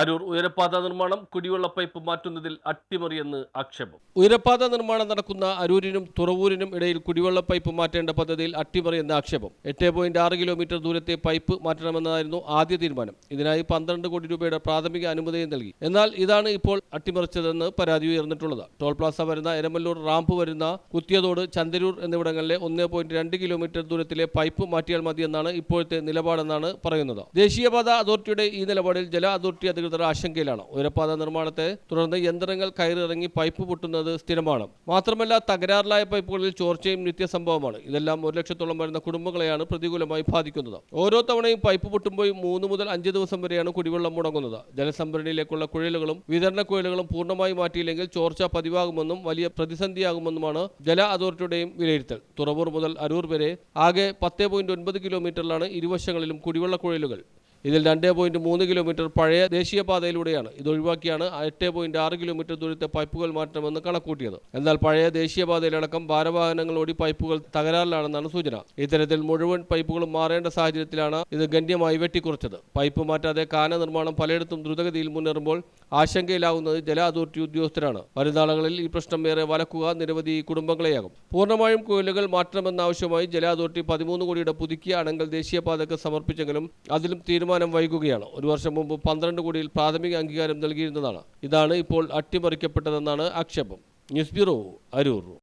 Aroor ഉയരപ്പാത നിർമ്മാണം കുടിവെള്ള pipe മാറ്റുന്നതിൽ അട്ടിമറിയെന്ന് ആക്ഷേപം. ഉയരപ്പാത നിർമ്മാണം നടക്കുന്ന അരൂരിനും തുറവൂരിനും ഇടയിൽ കുടിവെള്ള പൈപ്പ് മാറ്റേണ്ട പദ്ധതിയിൽ അട്ടിമറിയെന്ന് ആക്ഷേപം. എട്ട് പോയിന്റ് ആറ് കിലോമീറ്റർ ദൂരത്തെ പൈപ്പ് മാറ്റണമെന്നായിരുന്നു ആദ്യ തീരുമാനം. ഇതിനായി പന്ത്രണ്ട് കോടി രൂപയുടെ പ്രാഥമിക അനുമതിയും നൽകി. എന്നാൽ ഇതാണ് ഇപ്പോൾ അട്ടിമറിച്ചതെന്ന് പരാതി ഉയർന്നിട്ടുള്ളത്. ടോൾ പ്ലാസ വരുന്ന എരമല്ലൂർ റാമ്പ് വരുന്ന കുത്തിയതോട് ചന്ദരൂർ എന്നിവിടങ്ങളിലെ ഒന്ന് പോയിന്റ് രണ്ട് കിലോമീറ്റർ ദൂരത്തിലെ പൈപ്പ് മാറ്റിയാൽ മതിയെന്നാണ് ഇപ്പോഴത്തെ നിലപാടെന്നാണ് പറയുന്നത്. ദേശീയപാത അതോറിറ്റിയുടെ ഈ നിലപാടിൽ ജല അതോറിറ്റി അധികൃതർ ആശങ്കയിലാണ്. ഉയരപ്പാത നിർമ്മാണത്തെ തുടർന്ന് യന്ത്രങ്ങൾ കയറിറങ്ങി പൈപ്പ് പൊട്ടുന്നത് സ്ഥിരമാണ്. മാത്രമല്ല തകരാറിലായ പൈപ്പുകളിൽ ചോർച്ചയും നിത്യസംഭവമാണ്. ഇതെല്ലാം ഒരു ലക്ഷത്തോളം വരുന്ന കുടുംബങ്ങളെയാണ് പ്രതികൂലമായി ബാധിക്കുന്നത്. ഓരോ തവണയും പൈപ്പ് പൊട്ടുമ്പോൾ മൂന്ന് മുതൽ അഞ്ച് ദിവസം വരെയാണ് കുടിവെള്ളം മുടങ്ങുന്നത്. ജലസംഭരണിയിലേക്കുള്ള കുഴലുകളും വിതരണ കുഴലുകളും പൂർണമായി മാറ്റിയില്ലെങ്കിൽ ചോർച്ച പതിവാകുമെന്നും വലിയ പ്രതിസന്ധിയാകുമെന്നുമാണ് ജല അതോറിറ്റിയുടെയും വിലയിരുത്തൽ. തുറവൂർ മുതൽ അരൂർ വരെ ആകെ പത്ത് പോയിന്റ് ഒൻപത് കിലോമീറ്ററിലാണ് ഇരുവശങ്ങളിലും കുടിവെള്ള കുഴലുകൾ. ഇതിൽ രണ്ട് പോയിന്റ് മൂന്ന് കിലോമീറ്റർ പഴയ ദേശീയപാതയിലൂടെയാണ്. ഇത് ഒഴിവാക്കിയാണ് എട്ട് പോയിന്റ് ആറ് കിലോമീറ്റർ ദൂരത്തെ പൈപ്പുകൾ മാറ്റണമെന്ന് കണക്കൂട്ടിയത് എന്നാൽ പഴയ ദേശീയപാതയിലടക്കം ഭാരവാഹനങ്ങൾ ഓടി പൈപ്പുകൾ തകരാറിലാണെന്നാണ് സൂചന. ഇത്തരത്തിൽ മുഴുവൻ പൈപ്പുകളും മാറേണ്ട സാഹചര്യത്തിലാണ് ഇത് ഗണ്യമായി വെട്ടിക്കുറച്ചത്. പൈപ്പ് മാറ്റാതെ കാന നിർമ്മാണം പലയിടത്തും ദ്രുതഗതിയിൽ മുന്നേറുമ്പോൾ ആശങ്കയിലാവുന്നത് ജല അതോറിറ്റി ഉദ്യോഗസ്ഥരാണ്. വരുന്നാളുകളിൽ ഈ പ്രശ്നം ഏറെ വലക്കുക നിരവധി കുടുംബങ്ങളെയാകും. പൂർണമായും കുഴലുകൾ മാറ്റണമെന്നാവശ്യമായി ജല അതോറിറ്റി പതിമൂന്ന് കോടിയുടെ പുതുക്കിയ അണങ്കൽ ദേശീയപാതയ്ക്ക് സമർപ്പിച്ചെങ്കിലും അതിലും തീരുമാനം വൈകുകയാണ്. ഒരു വർഷം മുമ്പ് പന്ത്രണ്ട് കോടിയിൽ പ്രാഥമിക അംഗീകാരം നൽകിയിരുന്നതാണ്. ഇതാണ് ഇപ്പോൾ അട്ടിമറിക്കപ്പെട്ടതെന്നാണ് ആക്ഷേപം. News bureau Aroor.